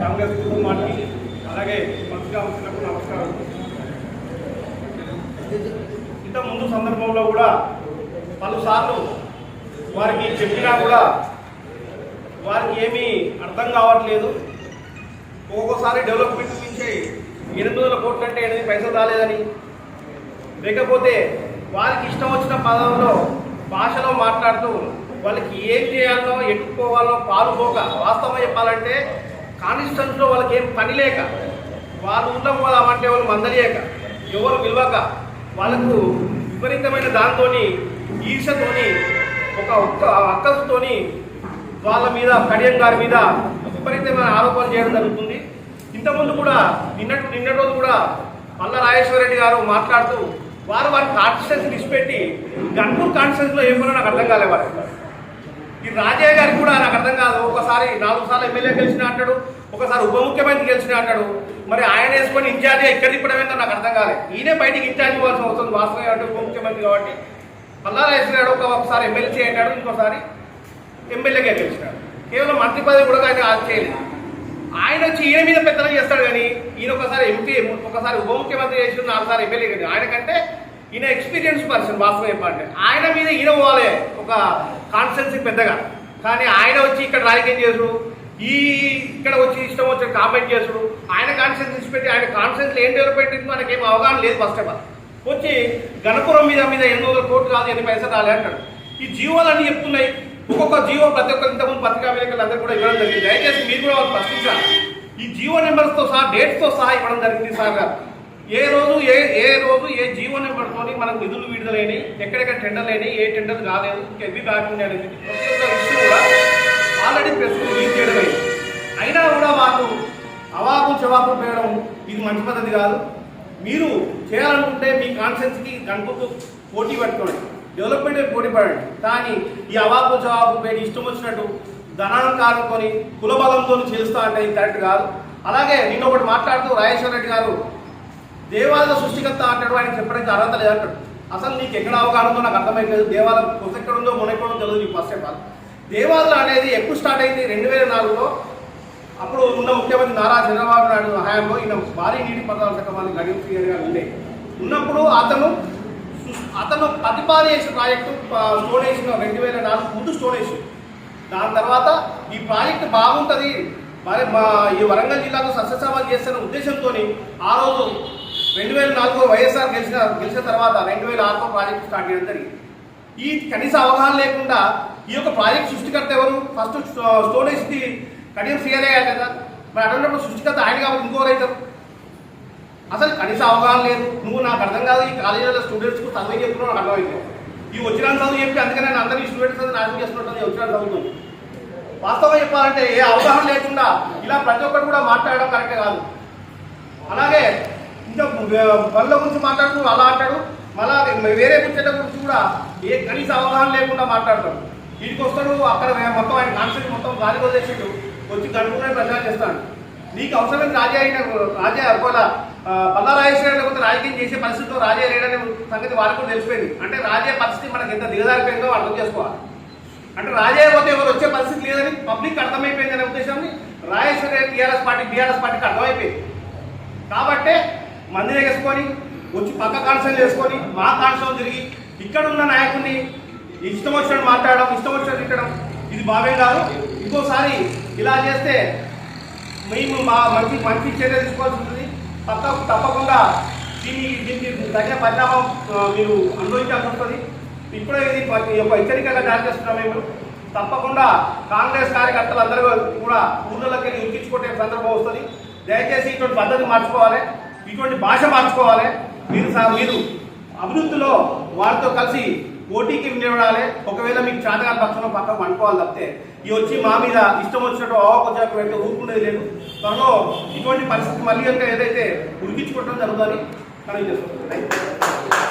కాంగ్రెస్ కుటుంబానికి అలాగే మంత్రిగా వచ్చినప్పుడు నమస్కారం. ఇంత ముందు సందర్భంలో కూడా పలుసార్లు వారికి చెప్పినా కూడా వారికి ఏమీ అర్థం కావట్లేదు. ఒక్కొక్కసారి డెవలప్మెంట్ గురించి ఎనిమిది వందల కోట్లు అంటే ఎనిమిది పైసలు రాలేదని. లేకపోతే వారికి ఇష్టం వచ్చిన పదంలో భాషలో మాట్లాడుతూ వాళ్ళకి ఏం చేయాలో ఎట్టుకోవాలో పాలుపోక వాస్తవం చెప్పాలంటే కాన్స్టిట్యూన్స్లో వాళ్ళకి ఏం పని లేక వాళ్ళు ఉండడం పోదామంటే వాళ్ళు మందలియక ఎవరు విలువక వాళ్ళకు విపరీతమైన దాంతోని ఈర్షతోని ఒక ఒక్క అక్కసుతోని వాళ్ళ మీద కడియం గారి మీద విపరీతమైన ఆరోపణలు చేయడం జరుగుతుంది. ఇంతకుముందు కూడా నిన్నటి నిన్నటి రోజు కూడా పల్ల రాజేశ్వర రెడ్డి గారు మాట్లాడుతూ వారు వారి కాన్స్టిట్యూన్స్ విడిచిపెట్టి గన్పూర్ కాన్స్టిట్యూన్స్లో ఏమన్నా నాకు అర్థం కాలే వారు ఈ రాజయ్య గారికి కూడా నాకు అర్థం కాదు ఒకసారి నాలుగు సార్లు ఎమ్మెల్యే గెలిచిన అంటాడు ఒకసారి ఉప ముఖ్యమంత్రి గెలిచిన అంటాడు. మరి ఆయన వేసుకొని ఇన్ఛార్జ్ ఇక్కడ తిప్పడం ఏంటో నాకు అర్థం కాలేదు. ఈయనే బయటికి ఇన్ఛార్జ్ ఇవ్వాల్సిన అవసరం వాస్తవం అంటే ఉప ముఖ్యమంత్రి కాబట్టి. మల్లారా వేసినాడు ఒకసారి ఎమ్మెల్సీ అంటాడు ఇంకోసారి ఎమ్మెల్యేగా గెలిచినాడు. కేవలం మంత్రి పదవి కూడా ఆయన చేయలేదు. ఆయన వచ్చి ఈయన మీద పెద్దలు చేస్తాడు కానీ ఈయన ఒకసారి ఎంపీ ఒకసారి ఉప ముఖ్యమంత్రి చేసిన నాలుగుసారి ఎమ్మెల్యే కానీ ఆయన కంటే ఈయన ఎక్స్పీరియన్స్ పర్సన్ వాస్తవం చెప్పాలంటే. ఆయన మీద ఈయన పోవాలి ఒక కాన్స్టెన్సీ పెద్దగా. కానీ ఆయన వచ్చి ఇక్కడ రాజకీయం చేసుడు ఈ ఇక్కడ వచ్చి ఇష్టం వచ్చిన కామెంట్ చేసుడు ఆయన కాన్స్టెన్స్ పెట్టి ఆయన కాన్స్టెన్స్ ఏం డెవలప్మెంట్ మనకి ఏం అవగాహన లేదు ఫస్ట్ ఆఫ్ ఆల్ వచ్చి గణపురం మీద మీద ఎనిమిది వందల కోట్లు కాదు ఎన్ని పైసలు రాలే అంటాడు. ఈ జీవోలన్నీ చెప్తున్నాయి. ఒక్కొక్క జీవో ప్రతి ఒక్క ఇంతకుముందు పత్రికా విలేకరులు అందరూ కూడా ఇవ్వడం జరిగింది. దయచేసి మీరు కూడా వాళ్ళు ప్రశ్నించాలి. ఈ జీవో నెంబర్స్తో సహా డేట్స్తో సహా ఇవ్వడం జరిగింది సార్. గారు ఏ రోజు ఏ ఏ రోజు ఏ జీవో నెంబర్తోని మనకు నిధులు విడుదలైనవి ఎక్కడెక్కడ టెండర్ లేని ఏ టెండర్ కాలేదు ఎవి కాకుండా అనేది ప్రతి ఒక్క విషయం కూడా ఆల్రెడీ ప్రెస్ రిలీజ్ చేయడం అయినా కూడా వాళ్ళు అవాకు జవాబు పేయడం ఇది మంచి పద్ధతి కాదు. మీరు చేయాలనుకుంటే మీ కాన్షియన్స్కి గణపకు పోటీ పెట్టుకోండి. డెవలప్మెంట్ పోటీ పడండి. కానీ ఈ అవాకు జవాబు పేరు ఇష్టం వచ్చినట్టు ధనాన్ని కానుకొని కులబలంతో చేస్తా అంటే ఇది కరెక్ట్ కాదు. అలాగే నిన్న ఒకటి మాట్లాడుతూ రాజేశ్వర రెడ్డి గారు దేవాలయ సృష్టికర్త అంటాడు ఆయనకి చెప్పడానికి అర్హత లేదంటాడు. అసలు నీకు ఎక్కడ అవగాహన ఉందో నాకు అర్థమైపోలేదు దేవాలయం కొత్త ఎక్కడ ఉందో మొన్న ఎక్కడ తెలియదు నీకు ఫస్ట్ ఆఫ్ ఆల్ దేవాలయం అనేది ఎప్పుడు స్టార్ట్ అయింది? రెండు వేల నాలుగులో. అప్పుడు ఉన్న ముఖ్యమంత్రి నారా చంద్రబాబు నాయుడు హయాంలో ఈయన భారీ నీటి పదార్థ శాఖ మంత్రి గడియం ఉండే. ఉన్నప్పుడు అతను అతను ప్రతిపాదన చేసిన ప్రాజెక్టు స్టోన్ వేసిన రెండు వేల నాలుగు ముందు స్టోన్ వేసి దాని తర్వాత ఈ ప్రాజెక్ట్ బాగుంటుంది మరి మా ఈ వరంగల్ జిల్లాకు సస్యశామలు చేస్తున్న ఉద్దేశంతో ఆ రోజు రెండు వేల నాలుగులో వైఎస్ఆర్ గెలిచిన గెలిచిన తర్వాత రెండు వేల ఆరులో ప్రాజెక్ట్ స్టార్ట్ చేయడం జరిగింది. ఈ కనీస అవగాహన లేకుండా ఈ యొక్క ప్రాజెక్ట్ సృష్టికర్త ఎవరు? ఫస్ట్ స్టోరేజ్కి కనీసం కడియం సీఆర్ఏ కదా. మరి అటువంటిప్పుడు సృష్టికర్త ఆయన కాబట్టి ఇంకో రైతరు అసలు కనీస అవగాహన లేదు. నువ్వు నాకు అర్థం కాదు ఈ కాలేజీలో స్టూడెంట్స్కు చదువు చెప్తున్నావు నాకు అర్థమైంది. ఈ వచ్చిన చదువు చెప్పి అందుకనే నేను అందరి స్టూడెంట్స్ అది నాశనం చేస్తున్నట్టు వచ్చిన చదువుతుంది వాస్తవం చెప్పాలంటే ఏ అవగాహన లేకుండా ఇలా ప్రతి ఒక్కరు కూడా మాట్లాడడం కరెక్ట్ కాదు. అలాగే పనుల గురించి మాట్లాడుతూ అలా అంటాడు. మళ్ళా వేరే ముచ్చట గురించి కూడా ఏ కనీస అవగాహన లేకుండా మాట్లాడతాడు. వీటికి వస్తాడు అక్కడ మొత్తం ఆయన కాన్సెప్ట్ మొత్తం గాలి వదిలేసాడు వచ్చి గడుపునే ప్రచారం చేస్తాడు. నీకు అవసరమైన రాజా అయిన రాజా ఒకవేళ పల్లా బల్లారాజేశ్వర లేకపోతే రాజకీయం చేసే పరిస్థితిలో రాజా లేడనే సంగతి వారికి కూడా తెలిసిపోయింది. అంటే రాజే పరిస్థితి మనకి ఎంత దిగజారిపోయిందో అర్థం చేసుకోవాలి. అంటే రాజయ్య పోతే ఎవరు వచ్చే పరిస్థితి లేదని పబ్లిక్ అర్థమైపోయింది అనే ఉద్దేశాన్ని రాజేశ్వరి టీఆర్ఎస్ పార్టీ బీఆర్ఎస్ పార్టీకి అర్థమైపోయింది. కాబట్టే మంది వేసుకొని వచ్చి పక్క కాన్సన్ చేసుకొని మా కాన్సన్ తిరిగి ఇక్కడ ఉన్న నాయకుడిని ఇష్టం వచ్చినట్టు మాట్లాడడం ఇష్టం వచ్చినట్టు తిట్టడం ఇది బావే కాదు. ఇంకోసారి ఇలా చేస్తే మేము మా మంచి మంచి చర్య తీసుకోవాల్సి ఉంటుంది. పక్క తప్పకుండా దీన్ని దీనికి తగిన పరిణామం మీరు అనుభవించాల్సి ఉంటుంది ఇప్పుడే ఇది ప- యొక్క హెచ్చరికగా జారీ చేస్తున్నాం మేము. తప్పకుండా కాంగ్రెస్ కార్యకర్తలు అందరూ కూడా ఊళ్ళలోకి వెళ్ళి ఉరికించుకుంటే సందర్భం వస్తుంది. దయచేసి ఇటువంటి పద్ధతి మార్చుకోవాలి. ఇటువంటి భాష మార్చుకోవాలి. మీరు మీరు అభివృద్ధిలో వారితో కలిసి పోటీకి నిలబడాలి. ఒకవేళ మీకు చేతగాని పక్షంలో పక్కన అనుకోవాలి తప్పితే ఈ వచ్చి మా మీద ఇష్టం వచ్చినట్టు అవకొచ్చాక వెంట ఊరుకునేది లేదు. త్వరలో ఇటువంటి పరిస్థితి మళ్ళీ కనుక ఏదైతే ఉరికించుకోవడం జరుగుతుంది కనుక చేస్తుంది